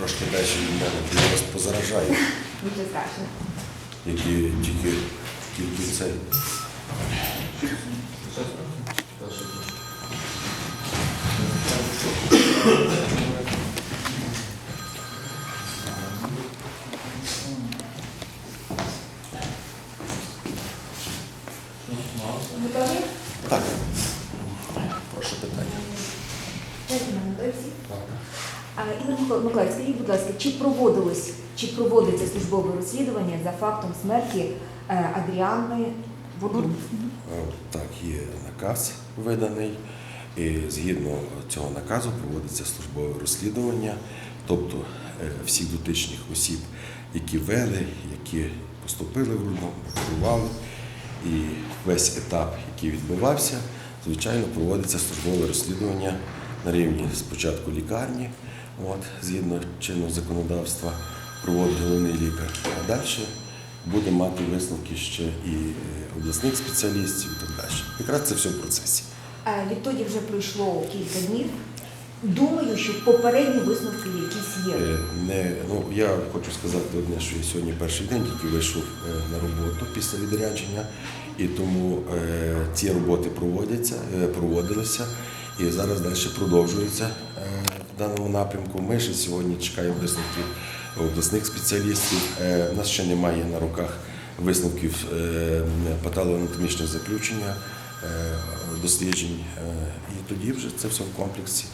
трошки далі від мене, то я вас позаражаю, Нічого страшного. які тільки, тільки. Готові? Так, прошу питання. Дайте мене Олексій. А, Ігор Микола- Миколаївич, скажіть, будь ласка, чи проводилось, чи проводиться службове розслідування за фактом смерті е, Адріани Бурдун? Е, Так, є наказ виданий, і згідно цього наказу проводиться службове розслідування, тобто е, всіх дотичних осіб, які вели, які поступили в роддом, оперували, і весь етап, який відбувався, звичайно, проводиться службове розслідування на рівні спочатку лікарні, от, згідно чинного законодавства, проводить головний лікар, а далі буде мати висновки ще і е, обласних спеціалістів і так далі. Якраз це все в процесі. Відтоді вже пройшло кілька днів. Думаю, що попередні висновки якісь є. Е, Не, ну, я хочу сказати одне, що я сьогодні перший день тільки вийшов е, на роботу після відрядження, і тому е, ці роботи проводяться, е, проводилися і зараз далі продовжуються е, в даному напрямку. Ми ще сьогодні чекаємо висновків обласних спеціалістів. Е, У нас ще немає на руках висновків е, патологоанатомічних заключення, е, досліджень. Е, І тоді вже це все в комплексі.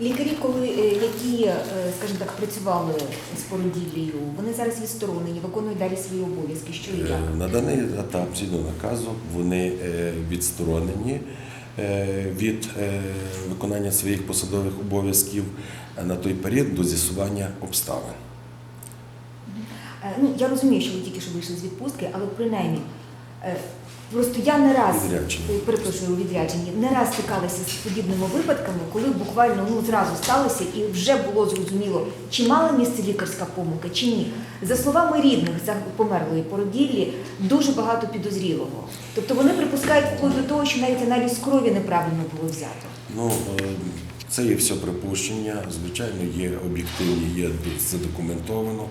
Лікарі, коли е, які, е, скажімо так, працювали з породіллею, вони зараз відсторонені, виконують далі свої обов'язки. Що і як? Е, На даний етап згідно наказу вони е, відсторонені е, від е, виконання своїх посадових обов'язків е, на той період до з'ясування обставин. Е, Ну, я розумію, що ви тільки що вийшли з відпустки, але принаймні. Е, Просто я не раз е, перепрошую у відрядженні, не раз стикалася з подібними випадками, коли буквально ну зразу сталося і вже було зрозуміло, чи мала місце лікарська помилка, чи ні. За словами рідних за померлої породіллі, дуже багато підозрілого. Тобто вони припускають вплоть до того, що навіть аналіз крові неправильно було взято. Ну, е, це є все припущення. Звичайно, є об'єктивні, є задокументовано,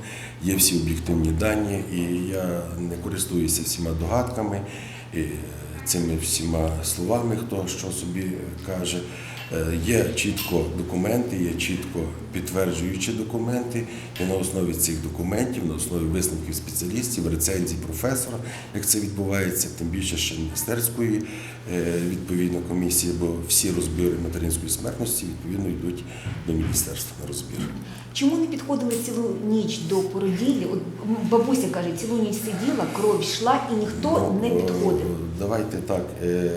є всі об'єктивні дані, і я не користуюся всіма догадками, і цими всіма словами, хто що собі каже. Е, Є чітко документи, є чітко підтверджуючі документи, і на основі цих документів, на основі висновків спеціалістів, рецензій професора, як це відбувається, тим більше ще міністерської е, відповідно комісії, бо всі розбіри материнської смертності відповідно йдуть до міністерства на розбір. Чому не підходили цілу ніч до породіллі? От бабуся каже, цілу ніч сиділа, кров йшла і ніхто Ну, не е, підходив. Давайте так. е,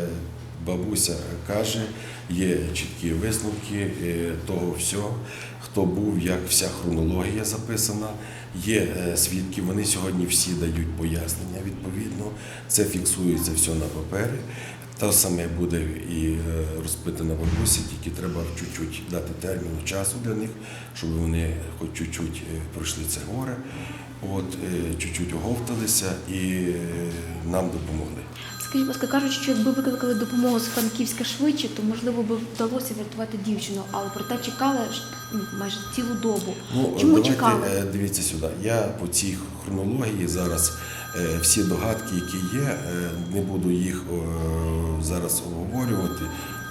Бабуся каже, є чіткі висновки е, того всього, хто був, як вся хронологія записана. Є е, свідки, вони сьогодні всі дають пояснення відповідно. Це фіксується все на папері. Те саме буде і е, розпитана бабусі, тільки треба чуть-чуть дати терміну часу для них, щоб вони хоч чуть-чуть пройшли це горе, от, чуть-чуть оговталися і нам допомогли. Скажіть, будь ласка, кажуть, що якби викликали допомогу з Франківська швидше, то можливо би вдалося врятувати дівчину, але проте чекали ну, майже цілу добу. Ну, Чому давайте, чекали? е, Дивіться сюди. Я по цій хронології зараз е, всі догадки, які є, е, не буду їх зараз обговорювати.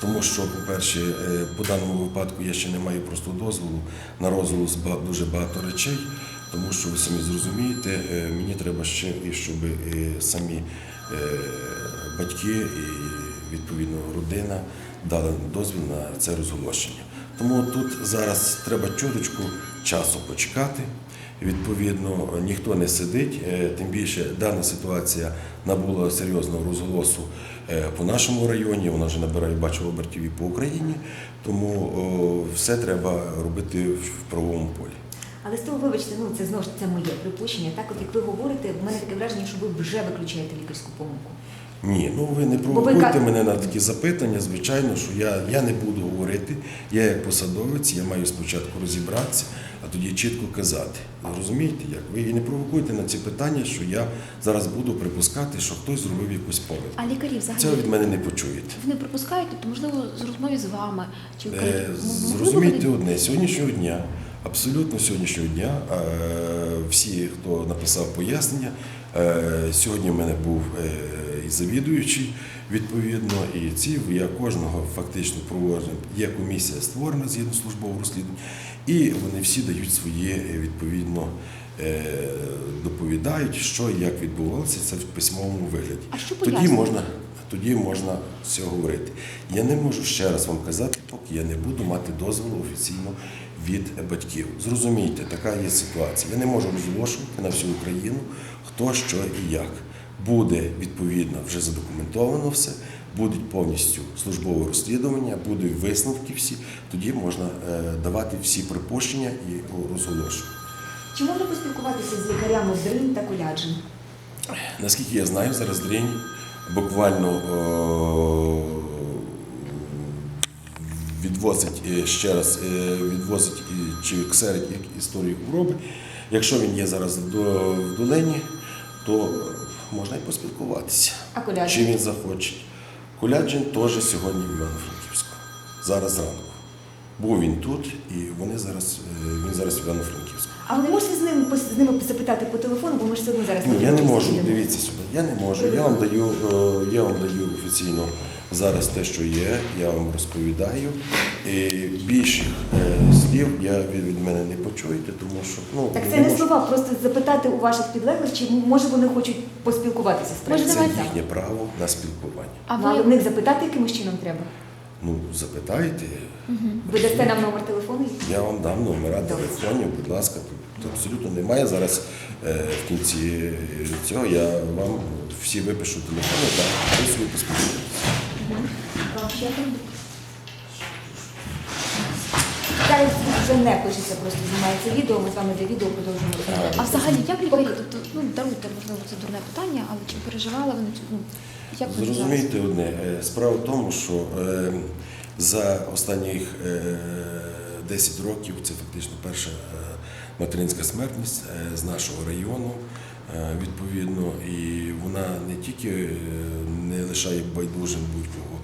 Тому що, по-перше, по даному випадку я ще не маю просто дозволу на розголос дуже багато речей, тому що ви самі зрозумієте, мені треба ще, і щоб самі батьки і відповідно родина дали дозвіл на це розголошення. Тому тут зараз треба чуточку часу почекати. Відповідно, ніхто не сидить, е, тим більше дана ситуація набула серйозного розголосу е, по нашому районі. Вона вже набирає бачу обертів і по Україні. Тому все треба робити в правовому полі. Але з того, вибачте, ну це знову ж це моє припущення. Так, от як ви говорите, в мене таке враження, що ви вже виключаєте лікарську помилку. Ні, ну ви не ви провокуйте ка- мене на такі запитання. Звичайно, що я, я не буду говорити. Я як посадовець, я маю спочатку розібратися, а тоді чітко казати. Розумієте, як ви і не провокуйте на ці питання, що я зараз буду припускати, що хтось зробив якусь помилку. А лікарі взагалі Цього від мене не почуєте. вони припускають, то можливо з розмові з вами чи Е, Зрозумійте одне, з сьогоднішнього дня Абсолютно сьогоднішнього дня е, всі, хто написав пояснення, е, сьогодні в мене був е, і завідуючий відповідно, і ці я кожного фактично проводжу. Є комісія створена згідно службового розслідування, і вони всі дають свої відповідно. Доповідають, що і як відбувалося це в письмовому вигляді. А що тоді можна, тоді можна все говорити. Я не можу ще раз вам казати, поки я не буду мати дозволу офіційно від батьків. Зрозумійте, така є ситуація. Я не можу розголошувати на всю Україну, хто що і як. Буде відповідно вже задокументовано все, будуть повністю службове розслідування, будуть висновки всі. Тоді можна е, давати всі припущення і розголошувати. Чи можна поспілкуватися з лікарями Дрин та Коляджин? Наскільки я знаю, зараз дрінь буквально відвозить е, ще раз, е, відвозить чи ксерить історію хвороби. Якщо він є зараз в до- долині, то можна і поспілкуватися. А Чи він захоче. Коляджин теж сьогодні в Івано-Франківську. Зараз зранку. Був він тут, і вони зараз, е, він зараз в Івано-Франківську. А ви не можете з ними з ними запитати по телефону, бо ми ж все одно зараз Ні, я не можу. сидимо. Дивіться сюди. Я не можу. Я вам даю, е, я вам даю офіційно зараз те, що є. Я вам розповідаю. І більших е, слів я від, мене не почуєте, тому що ну Так це не можу. слова, просто запитати у ваших підлеглих, чи може вони хочуть поспілкуватися з Може, Це давайте. їхнє право на спілкування. А Ну, але в них запитати якимось чином треба. Ну запитайте, Ви дасте нам номер телефону? Я вам дам номера телефонів, будь ласка. Тут абсолютно немає зараз е, в кінці е, цього. Я вам всі випишу телефони та ще там? Зараз вже не пишеться, просто знімається відео, ми з вами для відео продовжуємо а взагалі як лікарі? Тобто, ну даруйте, можливо, це дурне питання, але чи переживали вони цю- ну, як? Зрозумійте одне, е, справа в тому, що е, за останніх е, 10 років це фактично перша е, материнська смертність е, з нашого району. е, Відповідно, і вона не тільки не лишає байдужим будь-кого.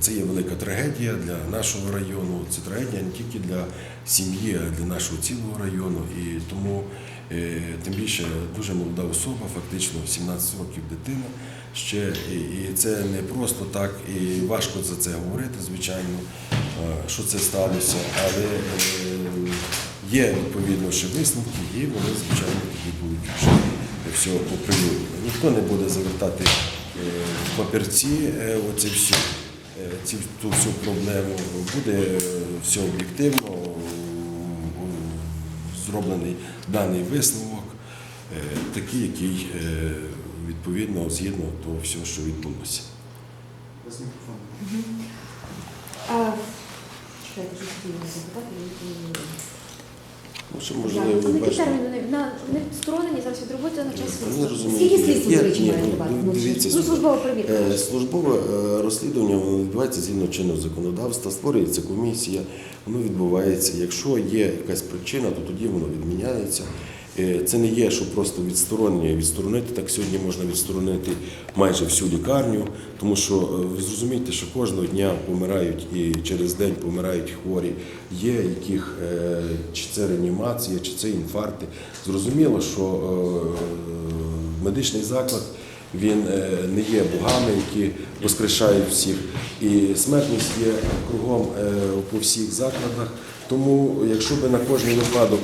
Це є велика трагедія для нашого району. Це трагедія не тільки для сім'ї, а для нашого цілого району. І тому тим більше дуже молода особа, фактично 17 років дитина. Ще і, це не просто так, і важко за це говорити, звичайно, що це сталося, але е, є відповідно ще висновки, і вони, звичайно, тоді будуть вже все оприлюднено. Ніхто не буде завертати е, в папірці е, оце все, е, ці, ту всю проблему. Буде е, все об'єктивно е, зроблений даний висновок, е, такий, який е, відповідно згідно того всього, що відбулося. Без мікрофону. Ну, що можливо, ви бачите. вони, на, вони відсторонені зараз від роботи на час Ви слідства? розумієте, Скільки слідств є- зазвичай ні, має ну, тривати? ну, дивіться, Ну, службова перевірка. Е, Службове е, розслідування воно відбувається згідно чинного законодавства, створюється комісія, воно відбувається. Якщо є якась причина, то тоді воно відміняється. Е, Це не є, що просто відсторонення відсторонити. Так сьогодні можна відсторонити майже всю лікарню, тому що е, ви зрозумієте, що кожного дня помирають і через день помирають хворі. Є яких е, чи це реанімація, чи це інфаркти. Зрозуміло, що медичний заклад він не є богами, які воскрешають всіх. І смертність є кругом по всіх закладах. Тому, якщо би на кожний випадок,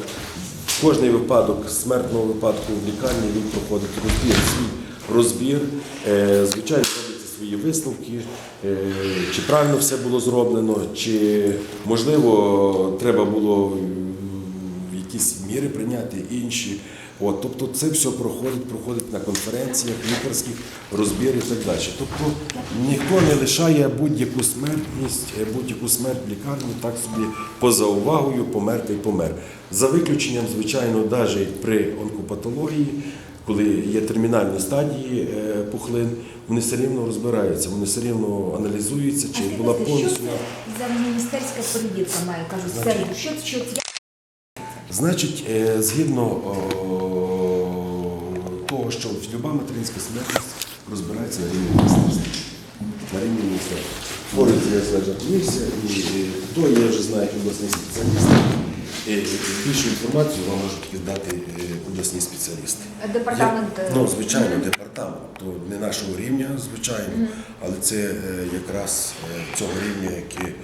кожний випадок смертного випадку в лікарні він проходить розбір, свій розбір, е, звичайно, робляться свої висновки, е, чи правильно все було зроблено, чи можливо треба було якісь міри прийняти інші. От, тобто це все проходить, проходить на конференціях, лікарських розбір і так далі. Тобто ніхто не лишає будь-яку смертність, е, будь-яку смерть в лікарні, так собі поза увагою помер та й помер. За виключенням, звичайно, навіть при онкопатології, коли є термінальні стадії е, пухлин, вони все рівно розбираються, вони все рівно аналізуються, чи була повністю. за міністерська перевірка має, кажуть, Значить. Що, що? Значить, е, згідно того, що люба материнська смертність розбирається на рівні міністерства. На рівні міністерства. Створюється незалежна комісія, і хто є, вже знає обласний спеціаліст. е, більшу інформацію вам можуть дати е, обласні спеціалісти. Департамент, Я- е, ну, звичайно, департамент, то не нашого рівня, звичайно, але це е, якраз е, цього рівня, який